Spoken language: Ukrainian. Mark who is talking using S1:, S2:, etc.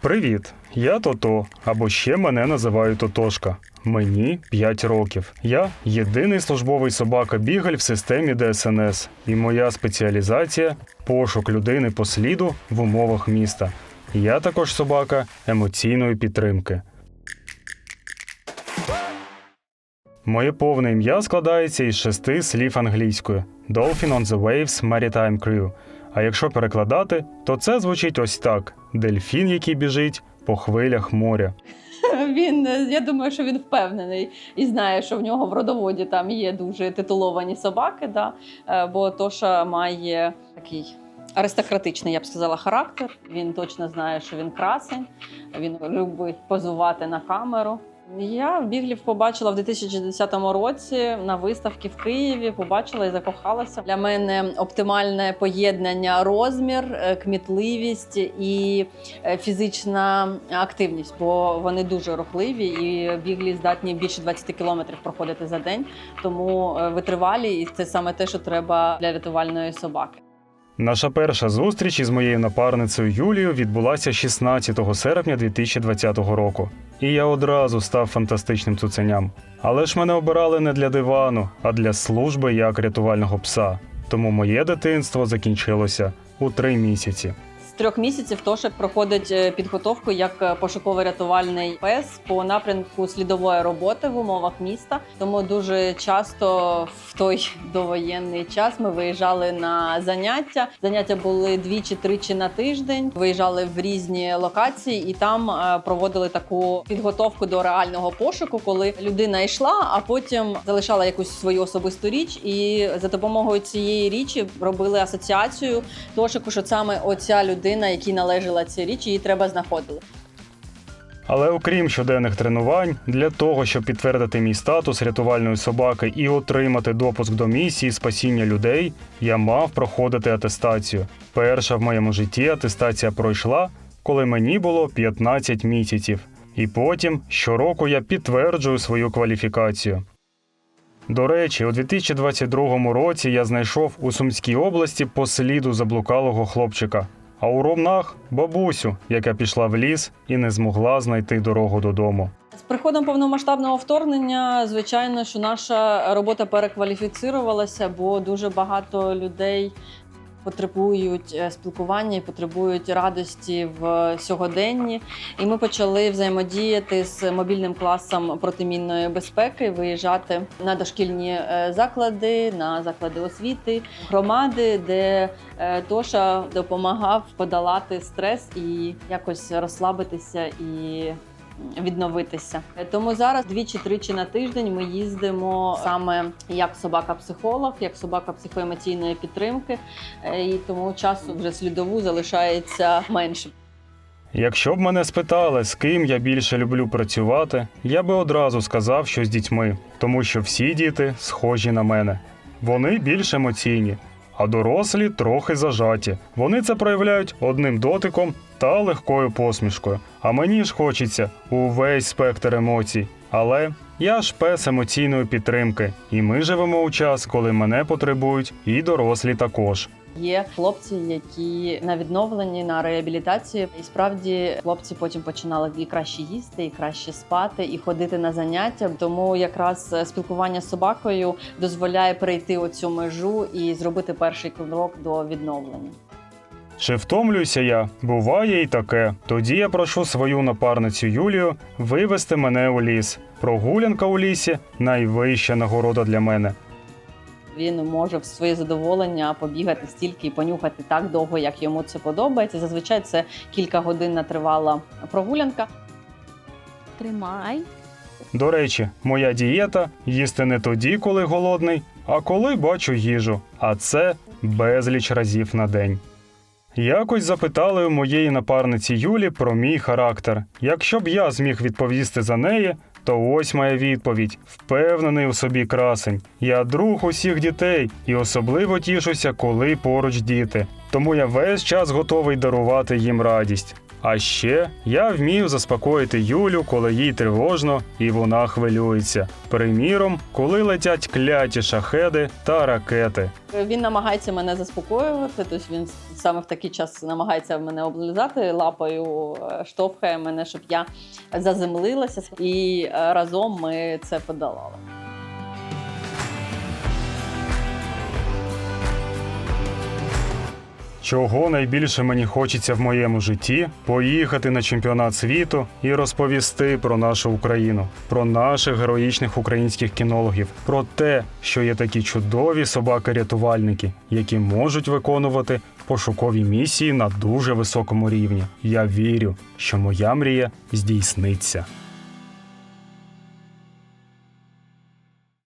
S1: Привіт, я Тото, або ще мене називають Тотошка. Мені 5 років. Я єдиний службовий собака бігаль в системі ДСНС, і моя спеціалізація пошук людини по сліду в умовах міста. Я також собака емоційної підтримки. Моє повне ім'я складається із шести слів англійською Dolphin on the Waves Maritime Crew. А якщо перекладати, то це звучить ось так: дельфін, який біжить по хвилях моря.
S2: Він, е, я думаю, що він впевнений і знає, що в нього в родоводі там є дуже титуловані собаки. Да? Е, Бо Тоша має такий аристократичний, я б сказала, характер. Він точно знає, що він красень, він любить позувати на камеру. Я біглів побачила в 2010 році на виставці в Києві. Побачила і закохалася. Для мене оптимальне поєднання розмір, е, кмітливість і е, фізична активність, бо вони дуже рухливі і біглі здатні більше 20 кілометрів проходити за день. Тому е, витривалі, і це саме те, що треба для рятувальної собаки.
S1: Наша перша зустріч із моєю напарницею Юлією відбулася 16 серпня 2020 року. І я одразу став фантастичним цуценям. Але ж мене обирали не для дивану, а для служби як рятувального пса. Тому моє дитинство закінчилося у три місяці.
S2: Трьох місяців Тошик проходить е, підготовку як е, пошуково-рятувальний пес по напрямку слідової роботи в умовах міста. Тому дуже часто в той довоєнний час ми виїжджали на заняття. Заняття були двічі-тричі на тиждень. Виїжджали в різні локації і там е, проводили таку підготовку до реального пошуку, коли людина йшла, а потім залишала якусь свою особисту річ, і за допомогою цієї річі робили асоціацію Тошику, що саме оця людина, якій належала ця річ, її треба знаходити.
S1: Але окрім щоденних тренувань, для того, щоб підтвердити мій статус рятувальної собаки і отримати допуск до місії спасіння людей, я мав проходити атестацію. Перша в моєму житті атестація пройшла, коли мені було 15 місяців. І потім щороку я підтверджую свою кваліфікацію. До речі, у 2022 році я знайшов у Сумській області по сліду заблукалого хлопчика, а у Ромнах бабусю, яка пішла в ліс і не змогла знайти дорогу додому.
S2: З приходом повномасштабного вторгнення, звичайно, що наша робота перекваліфіцирувалася, бо дуже багато людей потребують е, спілкування і потребують радості в сьогоденні. І ми почали взаємодіяти з мобільним класом протимінної безпеки, виїжджати на дошкільні е, заклади, на заклади освіти, громади, де е, Тоша допомагав подолати стрес і якось розслабитися і відновитися. Тому зараз двічі-тричі на тиждень ми їздимо саме як собака-психолог, як собака психоемоційної підтримки, Е, і тому часу вже слідову залишається менше.
S1: Якщо б мене спитали, з ким я більше люблю працювати, я би одразу сказав, що з дітьми, тому що всі діти схожі на мене. Вони більш емоційні, а дорослі трохи зажаті. Вони це проявляють одним дотиком та легкою посмішкою. А мені ж хочеться увесь спектр емоцій. Але я ж пес емоційної підтримки, і ми живемо у час, коли мене потребують і дорослі також.
S2: Є хлопці, які на відновленні, на реабілітації, і справді хлопці потім починали і краще їсти, і краще спати, і ходити на заняття. Тому якраз е, спілкування з собакою дозволяє перейти оцю межу і зробити перший крок до відновлення.
S1: Чи втомлююся я? Буває і таке. Тоді я прошу свою напарницю Юлію вивести мене у ліс. Прогулянка у лісі найвища нагорода для мене.
S2: Він може в своє задоволення побігати стільки і понюхати так довго, як йому це подобається. Зазвичай це кілька годин тривала прогулянка.
S3: Тримай.
S1: До речі, моя дієта їсти не тоді, коли голодний, а коли бачу їжу. А це безліч разів на день. Якось запитали у моєї напарниці Юлі про мій характер. Якщо б я зміг відповісти за неї, то ось моя відповідь: впевнений у собі красень. Я друг усіх дітей і особливо тішуся, коли поруч діти. Тому я весь час готовий дарувати їм радість. А ще я вмію заспокоїти Юлю, коли їй тривожно і вона хвилюється. Приміром, коли летять кляті шахеди та ракети.
S2: Він намагається мене заспокоювати, тобто він саме в такий час намагається мене облизати лапою, е, штовхає мене, щоб я заземлилася, і е, разом ми це подолали.
S1: Чого найбільше мені хочеться в моєму житті поїхати на чемпіонат світу і розповісти про нашу Україну, про наших героїчних українських кінологів, про те, що є такі чудові собаки-рятувальники, які можуть виконувати пошукові місії на дуже високому рівні. Я вірю, що моя мрія здійсниться.